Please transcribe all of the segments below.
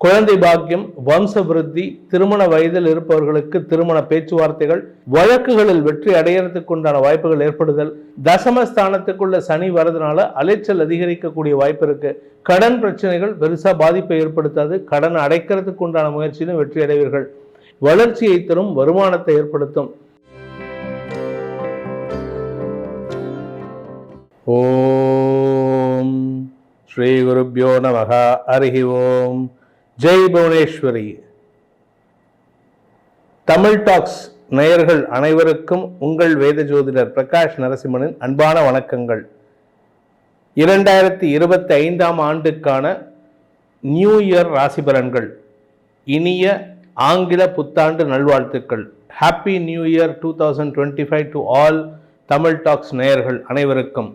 குழந்தை பாக்கியம் வம்ச விருத்தி திருமண வயதில் இருப்பவர்களுக்கு திருமண பேச்சுவார்த்தைகள் வழக்குகளில் வெற்றி அடையறதுக்கு உண்டான வாய்ப்புகள் ஏற்படுதல். தசமஸ்தானத்துக்குள்ள சனி வரதுனால அலைச்சல் அதிகரிக்கக்கூடிய வாய்ப்பு இருக்கு கடன் பிரச்சனைகள் பெருசா பாதிப்பை ஏற்படுத்தாது. கடன் அடைக்கிறதுக்கு உண்டான முயற்சியிலும் வெற்றி அடைவீர்கள். வளர்ச்சியை தரும் வருமானத்தை ஏற்படுத்தும். ஓம் ஸ்ரீ குருப்பியோ நமகா. அருகி ஓம். ஜெய் புவனேஸ்வரி. தமிழ் டாக்ஸ் நேயர்கள் அனைவருக்கும் உங்கள் வேத ஜோதிடர் பிரகாஷ் நரசிம்மனின் அன்பான வணக்கங்கள். இரண்டாயிரத்தி இருபத்தி ஐந்தாம் ஆண்டுக்கான நியூ இயர் ராசி பலன்கள். இனிய ஆங்கில புத்தாண்டு நல்வாழ்த்துக்கள். Happy new year two thousand twenty five to all Tamil talks நேயர்கள் அனைவருக்கும்.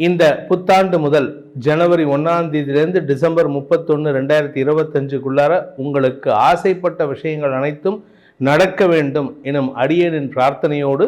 இந்த புத்தாண்டு முதல் ஜனவரி ஒன்றாம் தேதியிலிருந்து டிசம்பர் முப்பத்தொன்று ரெண்டாயிரத்தி இருபத்தஞ்சுக்குள்ளார உங்களுக்கு ஆசைப்பட்ட விஷயங்கள் அனைத்தும் நடக்க வேண்டும் எனும் அடியனின் பிரார்த்தனையோடு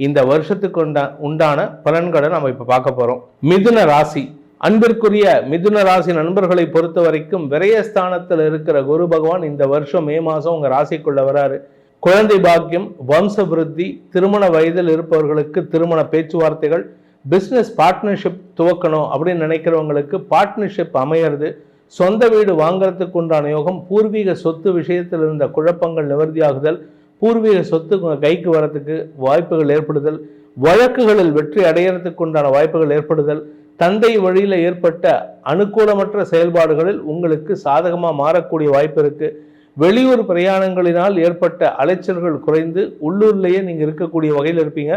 இந்த வருஷத்துக்கு உண்டா உண்டான பலன்களை நம்ம இப்போ பார்க்க போகிறோம் மிதுன ராசி. அன்பிற்குரிய மிதுன ராசி நண்பர்களை பொறுத்த வரைக்கும் விரயஸ்தானத்தில் இருக்கிற குரு பகவான் இந்த வருஷம் மே மாதம் உங்கள் ராசிக்குள்ள வராரு. குழந்தை பாக்கியம் வம்ச விருத்தி திருமண வயதில் இருப்பவர்களுக்கு திருமண பேச்சுவார்த்தைகள் பிஸ்னஸ் பார்ட்னர்ஷிப் துவக்கணும் அப்படின்னு நினைக்கிறவங்களுக்கு பார்ட்னர்ஷிப் அமையிறது சொந்த வீடு வாங்குறதுக்கு உண்டான யோகம் பூர்வீக சொத்து விஷயத்தில் இருந்த குழப்பங்கள் நிவர்த்தியாகுதல் பூர்வீக சொத்து கைக்கு வரத்துக்கு வாய்ப்புகள் ஏற்படுதல் வழக்குகளில் வெற்றி அடையறதுக்கு உண்டான வாய்ப்புகள் ஏற்படுதல் தந்தை வழியில் ஏற்பட்ட அனுகூலமற்ற செயல்பாடுகளில் உங்களுக்கு சாதகமாக மாறக்கூடிய வாய்ப்பு இருக்குது வெளியூர் பிரயாணங்களினால் ஏற்பட்ட அலைச்சல்கள் குறைந்து உள்ளூர்லேயே நீங்கள் இருக்கக்கூடிய வகையில் இருப்பீங்க.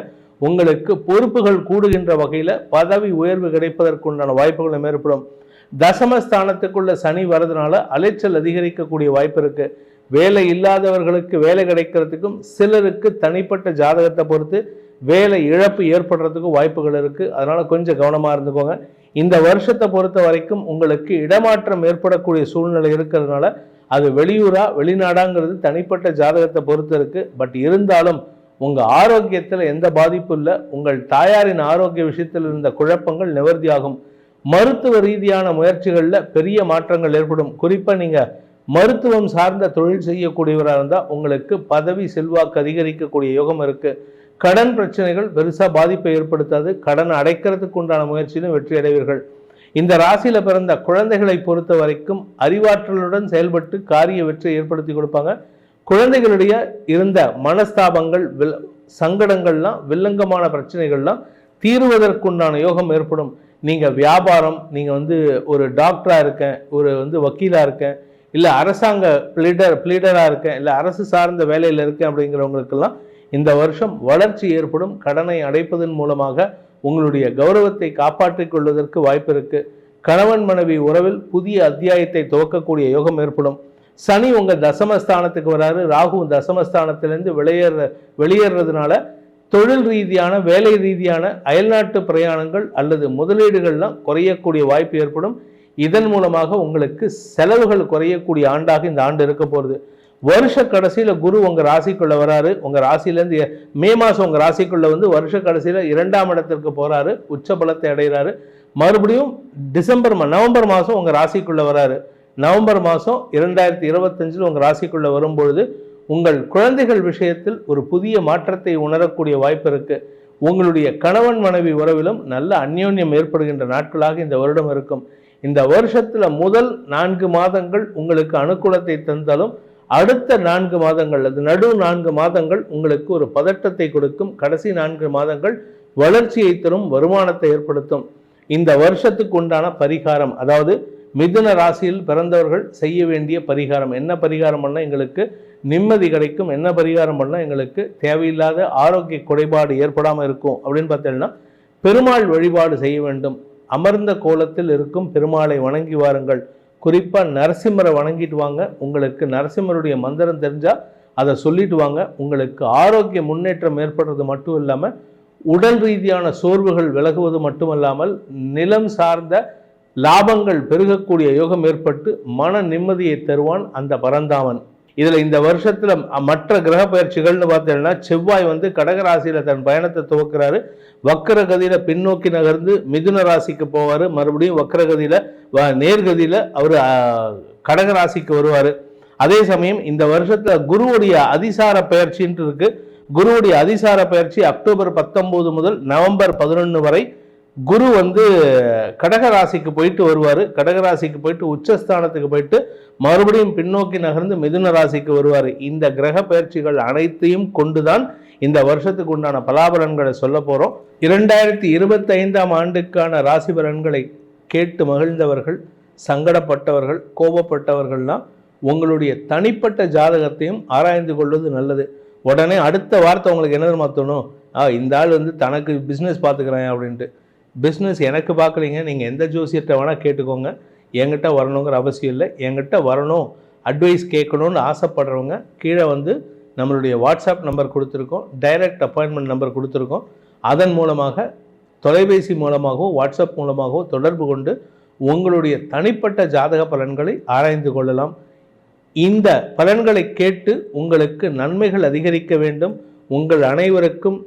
உங்களுக்கு பொறுப்புகள் கூடுகின்ற வகையில் பதவி உயர்வு கிடைப்பதற்குண்டான வாய்ப்புகளும் ஏற்படும். தசமஸ்தானத்துக்குள்ள சனி வரதுனால அலைச்சல் அதிகரிக்கக்கூடிய வாய்ப்பு இருக்கு. வேலை இல்லாதவர்களுக்கு வேலை கிடைக்கிறதுக்கும் சிலருக்கு தனிப்பட்ட ஜாதகத்தை பொறுத்து வேலை இழப்பு ஏற்படுறதுக்கும் வாய்ப்புகள் இருக்கு. அதனால கொஞ்சம் கவனமாக இருந்துக்கோங்க. இந்த வருஷத்தை பொறுத்த வரைக்கும் உங்களுக்கு இடமாற்றம் ஏற்படக்கூடிய சூழ்நிலை இருக்கிறதுனால அது வெளியூரா வெளிநாடாங்கிறது தனிப்பட்ட ஜாதகத்தை பொறுத்து இருக்கு. பட் இருந்தாலும் உங்கள் ஆரோக்கியத்தில் எந்த பாதிப்பும் இல்லை. உங்கள் தாயாரின் ஆரோக்கிய விஷயத்தில் இருந்த குழப்பங்கள் நிவர்த்தியாகும். மருத்துவ ரீதியான முயற்சிகளில் பெரிய மாற்றங்கள் ஏற்படும். குறிப்பாக நீங்கள் மருத்துவம் சார்ந்த தொழில் செய்யக்கூடியவராக இருந்தால் உங்களுக்கு பதவி செல்வாக்கு அதிகரிக்கக்கூடிய யோகம் இருக்குது கடன் பிரச்சனைகள் பெருசாக பாதிப்பை ஏற்படுத்தாது. கடன் அடைக்கிறதுக்கு உண்டான முயற்சியிலும் வெற்றி அடைவீர்கள். இந்த ராசியில பிறந்த குழந்தைகளை பொறுத்த வரைக்கும் அறிவாற்றலுடன் செயல்பட்டு காரிய வெற்றியை ஏற்படுத்தி கொடுப்பாங்க. குழந்தைகளுடைய இருந்த மனஸ்தாபங்கள் வில் சங்கடங்கள்லாம் வில்லங்கமான பிரச்சனைகள்லாம் தீர்வதற்குண்டான யோகம் ஏற்படும். நீங்கள் வியாபாரம் நீங்கள் வந்து ஒரு டாக்டராக இருக்கேன் ஒரு வந்து வக்கீலாக இருக்கேன் இல்லை அரசாங்க பிளீடர் பிளீடராக இருக்கேன் இல்லை அரசு சார்ந்த வேலையில் இருக்கேன் அப்படிங்கிறவங்களுக்கெல்லாம் இந்த வருஷம் வளர்ச்சி ஏற்படும். கடனை அடைப்பதன் மூலமாக உங்களுடைய கௌரவத்தை காப்பாற்றிக் கொள்வதற்கு வாய்ப்பு இருக்கு கணவன் மனைவி உறவில் புதிய அத்தியாயத்தை துவக்கக்கூடிய யோகம் ஏற்படும். சனி உங்கள் தசமஸ்தானத்துக்கு வராரு. ராகு தசமஸ்தானத்திலேருந்து வெளியேற வெளியேறதுனால தொழில் ரீதியான வேலை ரீதியான அயல்நாட்டு பிரயாணங்கள் அல்லது முதலீடுகள்லாம் குறையக்கூடிய வாய்ப்பு ஏற்படும். இதன் மூலமாக உங்களுக்கு செலவுகள் குறையக்கூடிய ஆண்டாக இந்த ஆண்டு இருக்க போகிறது வருஷ கடைசியில் குரு உங்கள் ராசிக்குள்ளே வராரு. உங்கள் ராசியிலேருந்து மே மாதம் உங்கள் ராசிக்குள்ளே வந்து வருஷ கடைசியில் இரண்டாம் இடத்திற்கு போகிறாரு உச்ச பலத்தை அடைகிறாரு. மறுபடியும் டிசம்பர் மா- நவம்பர் மாதம் உங்கள் ராசிக்குள்ளே வராரு. நவம்பர் மாதம் இரண்டாயிரத்தி இருபத்தஞ்சில் உங்கள் ராசிக்குள்ளே வரும்பொழுது உங்கள் குழந்தைகள் விஷயத்தில் ஒரு புதிய மாற்றத்தை உணரக்கூடிய வாய்ப்பு இருக்குது உங்களுடைய கணவன் மனைவி உறவிலும் நல்ல அந்யோன்யம் ஏற்படுகின்ற நாட்களாக இந்த வருடம் இருக்கும். இந்த வருஷத்தில் முதல் நான்கு மாதங்கள் உங்களுக்கு அனுகூலத்தை தந்தாலும் அடுத்த நான்கு மாதங்கள் அது நடு நான்கு மாதங்கள் உங்களுக்கு ஒரு பதட்டத்தை கொடுக்கும். கடைசி நான்கு மாதங்கள் வளர்ச்சியை தரும் வருமானத்தை ஏற்படுத்தும். இந்த வருஷத்துக்கு உண்டான பரிகாரம் அதாவது மிதுன ராசியில் பிறந்தவர்கள் செய்ய வேண்டிய பரிகாரம். என்ன பரிகாரம் பண்ணால் எங்களுக்கு நிம்மதி கிடைக்கும். என்ன பரிகாரம் பண்ணால் எங்களுக்கு தேவையில்லாத ஆரோக்கிய குறைபாடு ஏற்படாமல் இருக்கும். அப்படின்னு பார்த்தீங்கன்னா பெருமாள் வழிபாடு செய்ய வேண்டும். அமர்ந்த கோலத்தில் இருக்கும் பெருமாளை வணங்கி வாருங்கள். குறிப்பாக நரசிம்மரை வணங்கிட்டு வாங்க. உங்களுக்கு நரசிம்மருடைய மந்திரம் தெரிஞ்சால் அதை சொல்லிட்டு வாங்க. உங்களுக்கு ஆரோக்கிய முன்னேற்றம் ஏற்படுறது மட்டும் இல்லாமல் உடல் ரீதியான சோர்வுகள் விலகுவது மட்டுமல்லாமல் நிலம் சார்ந்த லாபங்கள் பெருகக்கூடிய யோகம் ஏற்பட்டு மன நிம்மதியை தருவான் அந்த பரந்தாமன். இதில் இந்த வருஷத்தில் மற்ற கிரக பயிற்சிகள்னு பார்த்தீங்கன்னா செவ்வாய் வந்து கடகராசியில் தன் பயணத்தை துவக்கிறாரு. வக்கரகதியில் பின்னோக்கி நகர்ந்து மிதுன ராசிக்கு போவார். மறுபடியும் வக்கரகதியில் வ- நேர்கதியில் அவர் கடகராசிக்கு வருவார். அதே சமயம் இந்த வருஷத்தில் குருவுடைய அதிசார பயிற்சின்ட்டு இருக்குது குருவுடைய அதிசார பயிற்சி அக்டோபர் பத்தொம்போது முதல் நவம்பர் பதினொன்று வரை குரு வந்து கடகராசிக்கு போயிட்டு வருவார். கடகராசிக்கு போயிட்டு உச்சஸ்தானத்துக்கு போயிட்டு மறுபடியும் பின்னோக்கி நகர்ந்து மிதுன ராசிக்கு வருவார். இந்த கிரக பயிற்சிகள் அனைத்தையும் கொண்டுதான் இந்த வருஷத்துக்கு உண்டான பலாபலன்களை சொல்ல போகிறோம் இரண்டாயிரத்தி இருபத்தைந்தாம் ஆண்டுக்கான ராசி பலன்களை கேட்டு மகிழ்ந்தவர்கள் சங்கடப்பட்டவர்கள் கோபப்பட்டவர்கள்லாம் உங்களுடைய தனிப்பட்ட ஜாதகத்தையும் ஆராய்ந்து கொள்வது நல்லது. உடனே அடுத்த வார்த்தை உங்களுக்கு என்ன மாற்றணும் ஆ இந்த ஆள் வந்து தனக்கு பிஸ்னஸ் பார்த்துக்கிறேன் அப்படின்ட்டு. பிஸ்னஸ் எனக்கு பார்க்கலீங்க நீங்கள் எந்த ஜோசியத்தை வேணால் கேட்டுக்கோங்க. என்கிட்ட வரணுங்கிற அவசியம் இல்லை. என்கிட்ட வரணும் அட்வைஸ் கேட்கணும்னு ஆசைப்படுறவங்க கீழே வந்து நம்மளுடைய வாட்ஸ்அப் நம்பர் கொடுத்துருக்கோம் டைரக்ட் அப்பாயின்மெண்ட் நம்பர் கொடுத்துருக்கோம். அதன் மூலமாக தொலைபேசி மூலமாகவோ வாட்ஸ்அப் மூலமாகவோ தொடர்பு கொண்டு உங்களுடைய தனிப்பட்ட ஜாதக பலன்களை ஆராய்ந்து கொள்ளலாம். இந்த பலன்களை கேட்டு உங்களுக்கு நன்மைகள் அதிகரிக்க வேண்டும். உங்கள் அனைவருக்கும்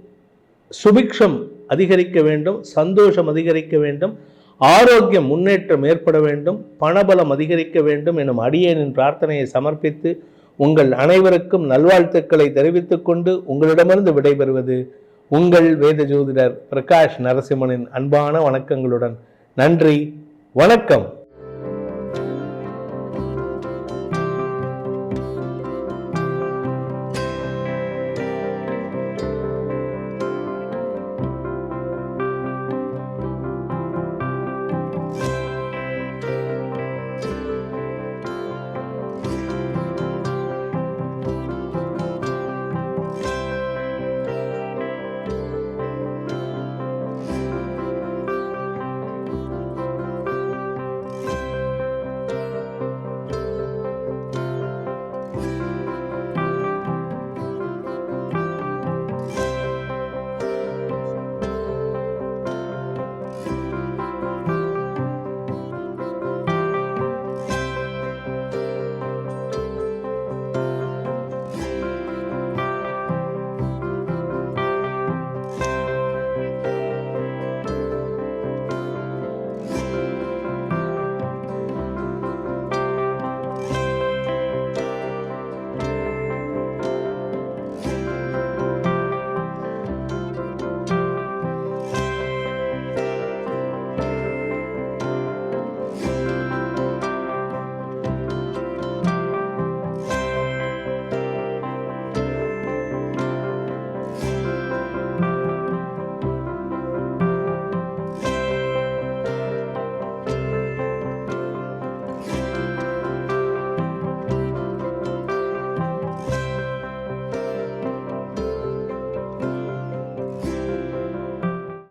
சுபிக்ஷம் அதிகரிக்க வேண்டும் சந்தோஷம் அதிகரிக்க வேண்டும் ஆரோக்கியம் முன்னேற்றம் ஏற்பட வேண்டும் பணபலம் அதிகரிக்க வேண்டும் எனும் அடியேனின் பிரார்த்தனையை சமர்ப்பித்து உங்கள் அனைவருக்கும் நல்வாழ்த்துக்களை தெரிவித்துக் கொண்டு உங்களிடமிருந்து விடைபெறுவது உங்கள் வேத ஜோதிடர் பிரகாஷ் நரசிம்மனின் அன்பான வணக்கங்களுடன். நன்றி வணக்கம்.